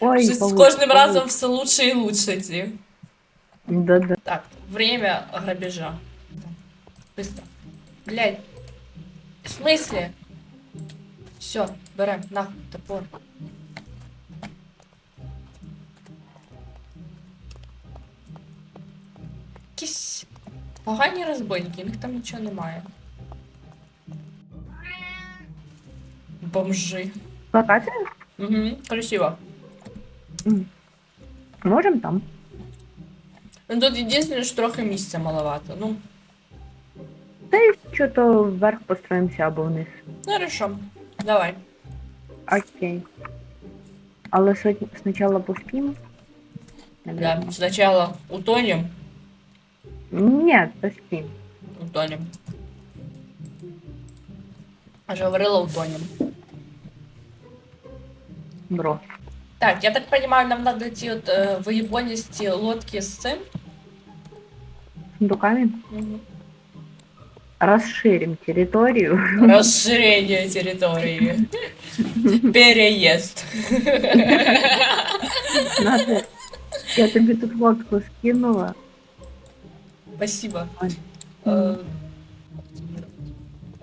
Ой, Щось з павук, кожним павук. разом все лучше і лучше ці. Да-да. Так, время грабежа. Быстро. Блядь. В смысле? Все, берем, нахуй, топор. Якісь погані розбойники, у них там нічого немає. Бомжи. Плакати? Угу, красиво. Можем там. Ну тут єдине, що трохи місця маловато. Ну, Та й що то вверх построїмося або вниз. ну хорошо. Давай. Окей. Але сотні- спочатку поспім. Да, сначала утонем. Ні, поспім. Утонем. Же говорила утонем. Бро. Так, я так понимаю, нам надо ті от е, виєбоністі лодки з цим. Сундуками. Мгм. Розширим територію. Розширення території. Переїзд. Надо. Я тобі тут лодку скинула. Спасибо. Ой. Е,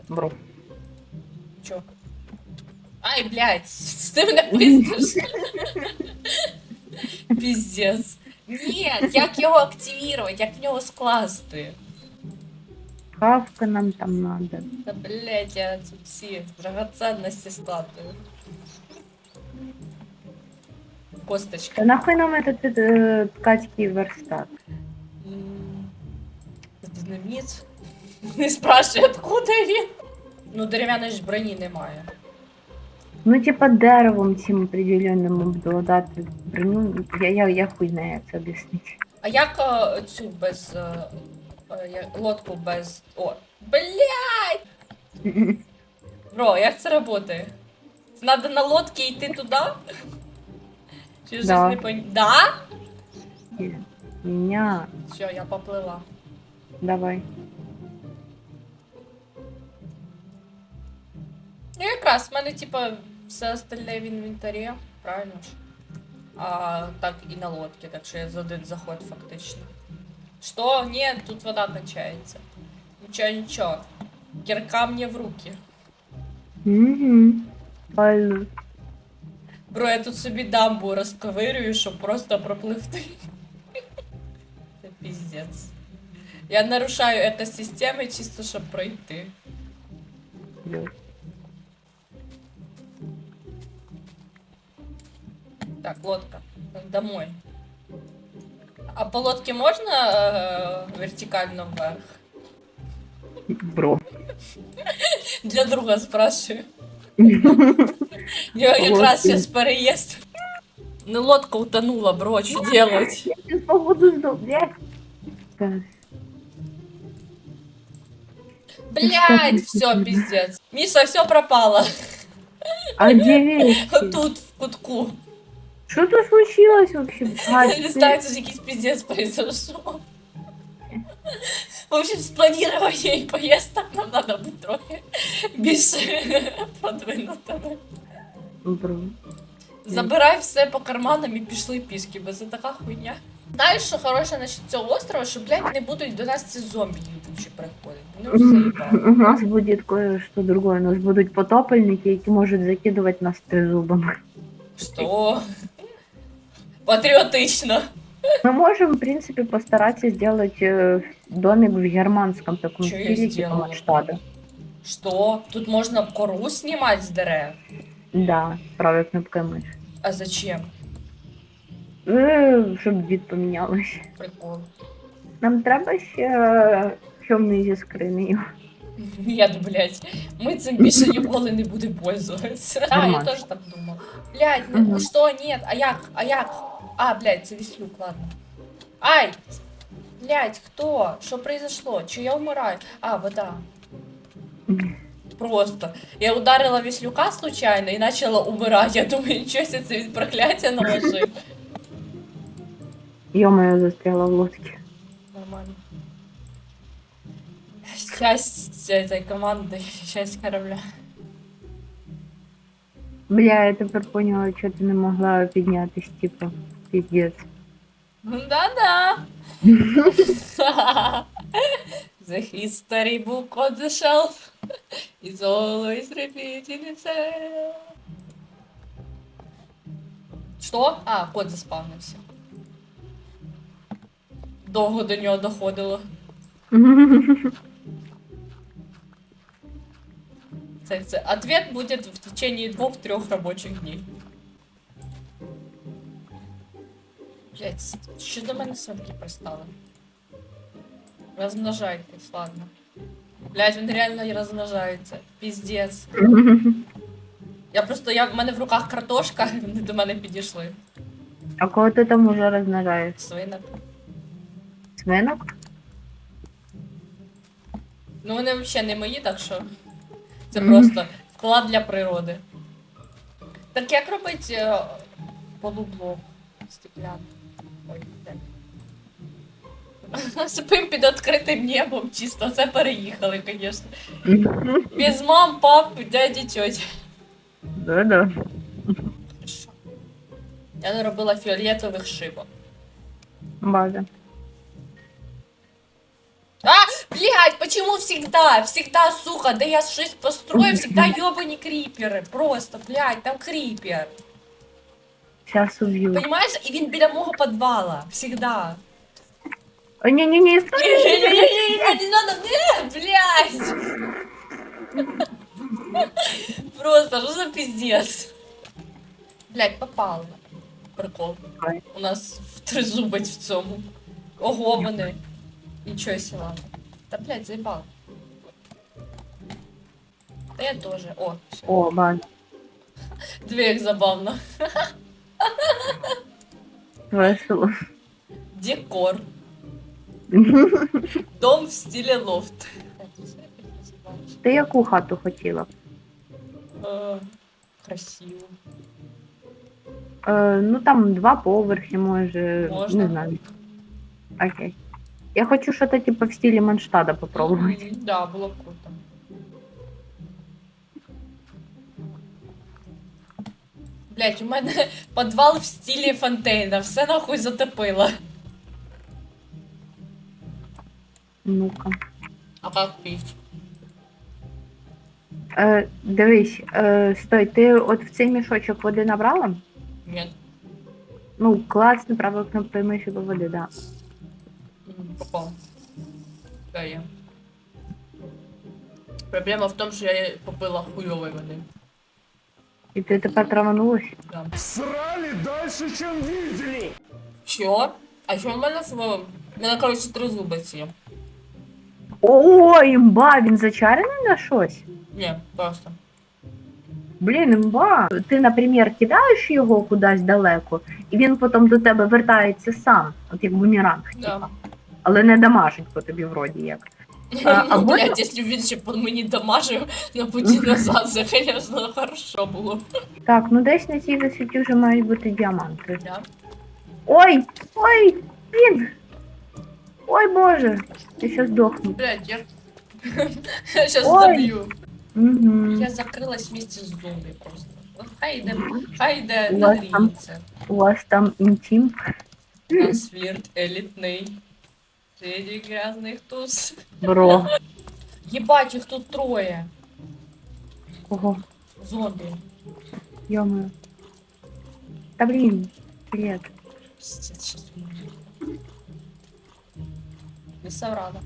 Бро. Чо? Ай, блядь, ти мене пиздиш. Піздец. Ні, як його активувати, як в нього скласти? Кавка нам там надо. Та блядь, я тут всі драгоценності складую. Косточка. Та нахуй нам этот е, ткацький верстат? М, Динаміт. Не спрашивай, откуда він. Ну, дерев'яної ж броні немає. Ну, типа деревом цим определенним обладати броню. Я, я, я хуй знаю, як це об'яснити. А як е, цю без. е, е, лодку без. О, блядь! Бро, як це працює? Це Надо на лодці йти туди? Чи щось Да. не пон... Да? Меня, Все, я поплила. давай. Ну, якраз, в мене, типа, все остальне в інвентарі, правильно ж? А так і на лодці, так що я за один заход фактично. Що? Ні, тут вода кончається. Нічого, нічого. Кірка мені в руки. Угу. Правильно. Бро, я тут собі дамбу розковирюю, щоб просто пропливти. Це піздець. Я нарушаю екосистеми чисто, щоб пройти. Йо. Так, лодка. Домой. А по лодке можно э, вертикально вверх? Бро. Для друга спрашиваю. Как раз сейчас переезд. Ну, лодка утонула, бро, что делать? Я сейчас походу сдох, блядь. Так, Блять, все, пиздец. Миша, все пропало. А где? Тут, в кутку. Что тут случилось вообще? Не знаю, тут якийсь пиздец произошел. В общем, спланирование и поездок нам надо быть трохи більше продвинутими. Бро. Забирай все по карманам і пішли пішки, бо це така хуйня. Знаєш, що хороше насчет цього острова, що, блядь, не будуть до нас ці зомбі їбучі приходити. Ну. У нас будет кое-что другое. У нас будут потопельники, які можуть закидувати нас трезубами. Що? Патріотично. Мы можем, в принципе, постараться сделать э, домик в германском таком Чё я стиле, типа сделала? Манштада. Що? Тут можна кору знімати з дерев? Да, правой кнопкой мыши. А зачем? Е, Щоб дід помінялось. Прикол. Нам треба ще е, човни зі скринею. Ні, блядь, ми цим більше ніколи не будемо пользуватися. А, я Нормально. теж так думав. Блядь, ну Мгм. що, ні, а як, а як? А, блядь, це віслюк, ладно. Ай! Блядь, хто? Що произошло? Чи я вмираю? А, вода. Просто. Я ударила віслюка случайно і почала умирати. Я думаю, нічого себе, це він прокляття наложив. Йо-моє, застряла в лодці. Нормально. Часть этой команды, часть корабля. Бля, я тепер поняла, що ти не могла піднятись, типу, піздець. Ну Да-да. The history book on the shelf is always repeating itself. Що? А, кот заспавнився. Довго до нього доходило. Це, це. Ответ буде в течение двох-трьох робочих днів. Блять, що до мене свинки пристали? Розмножайтесь, ладно. Блять, він реально розмножається. Піздець. Я просто, я, в мене в руках картошка, вони до мене підійшли. А кого ти там уже розмножаєш? Свинок. Свинок? Ну вони взагалі не мої, так що. Це просто вклад для природи. Так як робить е, полублок стеклян? Спим під відкритим небом, чисто це переїхали, звісно. Без мам, пап, дяді, тьоті. Да-да. Я наробила фіолетових шибок. База. А, блядь, почему всегда, всегда, сука, да я щось построю, всегда ёбані кріпери, просто, блядь, там кріпер. Сейчас убью. Понимаешь, і він біля мого підвала, всегда. О, не-не-не, стой! Не-не-не, не надо, не, блядь. Просто, что за пиздец? Блядь, попало. Прикол. Ой. У нас тризубець в цьому. Ого, вони. Нічого сі, ладно. Та, блядь, заїбал. Та я теж. О, все. О, база. Дві як забавно. Весело. Декор. Дом в стилі лофт. Ти яку хату хотіла? Е, Красиво. Е, ну там два поверхи, може. Можна. Не знаю. Окей. Я хочу что-то типа в стиле Манштада попробовать. Мгм, Да, було б круто. Блять, у мене підвал в стилі фонтейна, все нахуй затопило. Ну-ка. А как пить? Е, дивись, е, стой, ти от в цей мішочок води набрала? Нет. Ну, класно, правою кнопкою миші до води, да. М, Попал. Да, я. Проблема в том, что я попила хуёвой воды. І ти тепер траванулась? Да. Срали дальше, чем видели. Що? А що в мене в... У мене, коротше, три зуби ці. О, імба, він зачарений на щось? Ні, просто. Блін, імба. Ти, наприклад, кидаєш його кудись далеко, і він потім до тебе вертається сам, от як бумеранг, Да. але не дамажить по тобі вроді як. А- ну, блядь, якщо він ще по мені дамажив на путі назад, це, звісно, хорошо було. Так, ну десь на цій висоті вже мають бути діаманти. Да? Ой! Ой! Він! Ой боже! Я щас здохну. Блядь, я... я сейчас Ой. добью. Угу. Я закрилась вместе з зомбі просто. От Хай йде, хай йде У вас там- нагріється. У вас там інтим? У нас флірт елітний. Среди грязних туз. Бро. Єбать, їх тут троє. Ого, Зомбі. ё Та блін, привет. Пиздец, щас умру. Не соврала.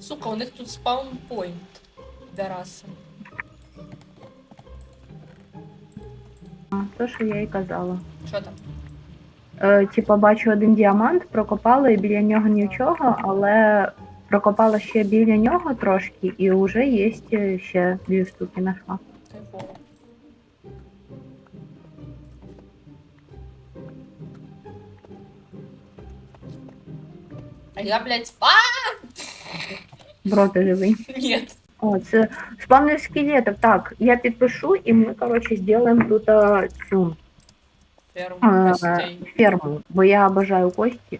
Сука, у них тут спаунпойнт. Дараса. А, то, що я й казала. Що там? Е, типа, бачу один діамант, прокопала і біля нього нічого, але прокопала ще біля нього трошки, і вже є ще дві штуки нашла. А я, блядь, а, Бро, ти живий. нет. О, це спавнер скелетів. Так, я підпишу, і ми, коротше, зробимо тут а, цю Ферм а, костей. ферму, бо я обожаю кості.